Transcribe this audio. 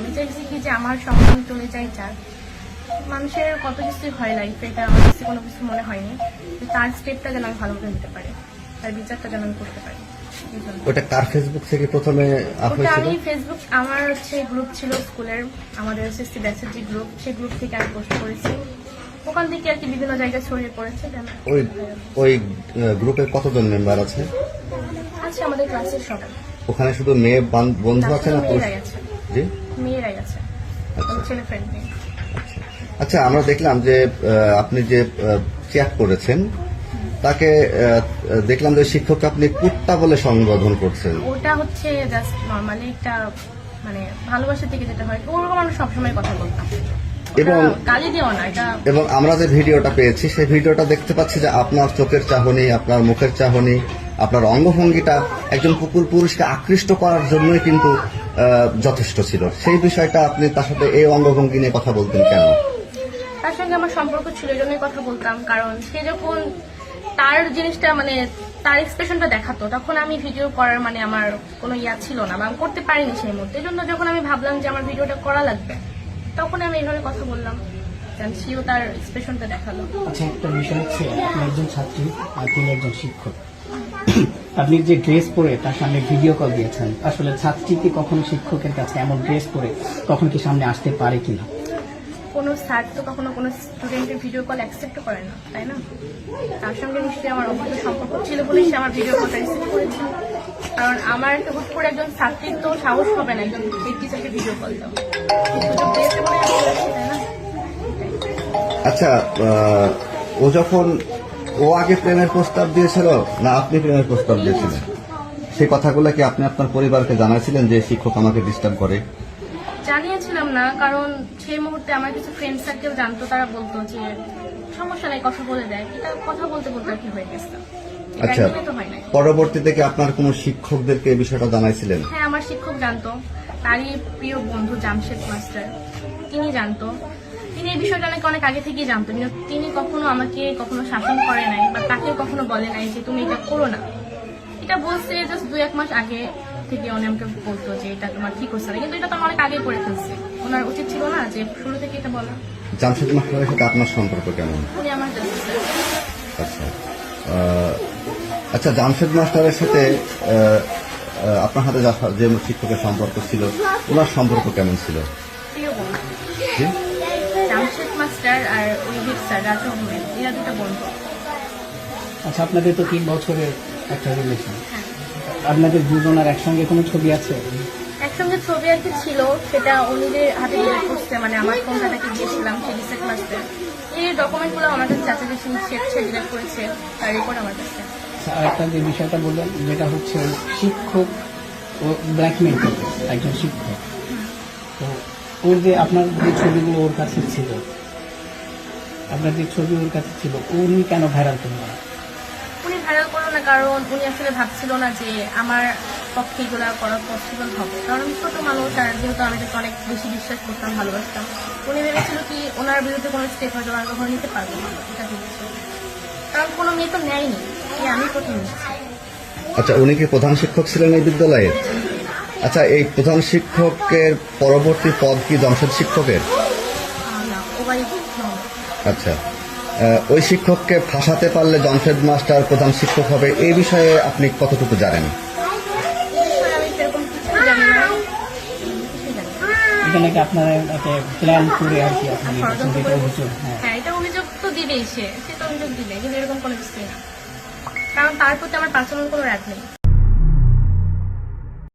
আমি চাইছি কি যে আমার সম্মান চলে যায় যার। মানুষের কত কিছু হয় লাইফে এটা আমার কাছে কোনো কিছু মনে হয়নি। তার স্টেপটা যেন আমি ভালো করে নিতে পারি তার বিচারটা যেন আমি করতে পারি। ওটা কার ফেসবুক থেকে প্রথমে ওটা আমি ফেসবুক আমার হচ্ছে গ্রুপ ছিল স্কুলের আমাদের এসএসসি ব্যাচের যে গ্রুপ সেই গ্রুপ থেকে আমি পোস্ট করেছি। ওখান থেকে আর কি বিভিন্ন জায়গায় ছড়িয়ে পড়েছে ওই ওই আহ, গ্রুপে কতজন মেম্বার আছে? আছে আমাদের ক্লাসের সবাই। ওখানে শুধু মেয়ে বন্ধু আছে না পুরুষ? জি? মেয়েরাই আছে। আচ্ছা ছেলে ফ্রেন্ড নেই। আচ্ছা আমরা দেখলাম যে আপনি যে চ্যাট করেছেন তাকে দেখলাম যে শিক্ষককে আপনি কুত্তা বলে সম্বোধন করছেন। ওটা হচ্ছে জাস্ট নর্মালি একটা মানে ভালোবাসা থেকে যেটা হয় ওরকম আমরা সবসময় কথা বলতাম। এবং- এবং আমরা যে ভিডিওটা পেয়েছি সেই ভিডিওটা দেখতে পাচ্ছি যে আপনার চোখের চাহনি আপনার মুখের চাহনি আপনার অঙ্গভঙ্গিটা একজন কুকুর পুরুষকে আকৃষ্ট করার জন্যই কিন্তু যথেষ্ট ছিল। সেই বিষয়টা আপনি তার সাথে এই অঙ্গভঙ্গি নিয়ে কথা বলতেন কেন? তার সঙ্গে আমার সম্পর্ক ছিল এই জন্যই কথা বলতাম। কারণ সে যখন তার জিনিসটা মানে তার এক্সপ্রেশনটা দেখাতো তখন আমি ভিডিও করার মানে আমার কোনো ইয়া ছিল না বা আমি করতে পারিনি সেই মুহূর্তে। এই জন্য যখন আমি ভাবলাম যে আমার ভিডিওটা করা লাগবে তখন আমি এইভাবে কথা বললাম। সেও তার এক্সপ্রেশনটা দেখাল। আচ্ছা একটা বিষয় হচ্ছে আপনি একজন ছাত্রী আর তিনি একজন শিক্ষক। আপনি যে ড্রেস পরে তার সামনে ভিডিও কল দিয়েছেন আসলে ছাত্রী কি কখনো শিক্ষকের কাছে এমন ড্রেস পরে কখন কি সামনে আসতে পারে কিনা? কোনো স্যার তো কখনো কোনো স্টুডেন্টের ভিডিও কল অ্যাকসেপ্ট করে না তাই না? তার সঙ্গে নিশ্চয়ই আমার অভিজ্ঞ সম্পর্ক ছিল বলেই সে আমার ভিডিও কলটা রিসিভ করেছিল। কারণ আমার একটা হুট করে একজন ছাত্রীর তো সাহস হবে না একজন টিচারকে ভিডিও কল দাও করেছি, আচ্ছা ও যখন ও আগে প্রেমের প্রস্তাব দিয়েছিল না আপনি প্রেমের প্রস্তাব দিয়েছিলেন? সেই কথাগুলো কি আপনি আপনার পরিবারকে জানাইছিলেন যে শিক্ষক আমাকে ডিস্টার্ব করে? জানিয়েছিলাম না কারণ সেই মুহূর্তে আমার কিছু ফ্রেন্ড সার্কেল জানতো তারা বলতো যে সমস্যা নাই কথা বলে দেয়। এটা কথা বলতে বলতে আর কি হয়ে গেছে। আচ্ছা পরবর্তীতে কি আপনার কোনো শিক্ষকদেরকে এই বিষয়টা জানাইছিলেন? হ্যাঁ আমার শিক্ষক জানতো। তারই প্রিয় বন্ধু জামশেদ মাস্টার তিনি জানতো। তিনি এই বিষয়টা নাকি অনেক আগে থেকেই জানতো কিন্তু তিনি কখনো আমাকে কখনো শাসন করে নাই বা তাকে কখনো বলে নাই যে তুমি এটা করো না। এটা বলছে জাস্ট দু এক মাস আগে থেকে উনি আমাকে বলতো যে এটা তোমার ঠিক হচ্ছে না কিন্তু এটা তো আমি অনেক আগে করে ফেলছি। ওনার উচিত ছিল না যে শুরু থেকে এটা বলা। জামশেদ মাস্টারের সাথে আপনার সম্পর্ক কেমন? উনি আমার আচ্ছা। আচ্ছা জামশেদ মাস্টারের সাথে আপনার হাতে যা- শিক্ষকের সম্পর্ক ছিল ওনার সম্পর্ক কেমন ছিল? প্রিয়? জামশেদ মাস্টার আর হেড স্যার রাজু আহমেদ এরা দুটো বন্ধু। আচ্ছা আপনাদের তো তিন বছরের একটা রিলেশন হ্যাঁ। আপনাদের দুজনের একসঙ্গে কোনো ছবি আছে? একসঙ্গে ছবি আর কি ছিল সেটা উনি যে হাতে ডিলেট করছে মানে আমার ফোনটা তাকে দিয়েছিলাম সেই রিসেট মাসে এই ডকুমেন্টগুলো আমার কাছে চাচা যে সে ডিলেট করেছে তার রিপোর্ট আমার কাছে। আচ্ছা, আর একটা যে বিষয়টা বললেন যেটা হচ্ছে শিক্ষক ও ব্ল্যাকমেল একজন শিক্ষক। ওর যে আপনার যে ছবিগুলো ওর কাছে ছিল আপনার যে ছবি ওর কাছে ছিল উনি কেন ভাইরাল করলেন? না? উনি ভাইরাল করল না কারণ উনি আসলে ভাবছিল না যে আমার পক্ষে এগুলো করা পসিবল হবে। কারণ আমি ছোট মানুষ আর যেহেতু আমি তাকে অনেক বেশি বিশ্বাস করতাম ভালোবাসতাম উনি ভেবেছিল কি ওনার বিরুদ্ধে কোনো স্টেপ হয়তো আমি কখনো নিতে পারব না এটা ভেবেছিল। কারণ কোনো মেয়ে তো নেয়নি আমি প্রথম আচ্ছা উনি কি প্রধান শিক্ষক ছিলেন এই বিদ্যালয়ের আচ্ছা এই প্রধান শিক্ষকের পরবর্তী পদ কি জামশেদ শিক্ষকের। আচ্ছা ওই শিক্ষককে ফাঁসাতে পারলে জামশেদ মাস্টার প্রধান শিক্ষক হবে এই বিষয়ে আপনি কতটুকু জানেন না। এটা নাকি আপনারা প্ল্যান করে আর কি আপনি ষড়যন্ত্র যেটা করে- অভিযোগ হ্যাঁ হ্যাঁ এটা অভিযোগ তো দিবেই সে সে তো অভিযোগ দিবে কিন্তু এরকম কোনো কিছুই না কারণ তার প্রতি আমার পার্সোনাল কোনো রাগ নেই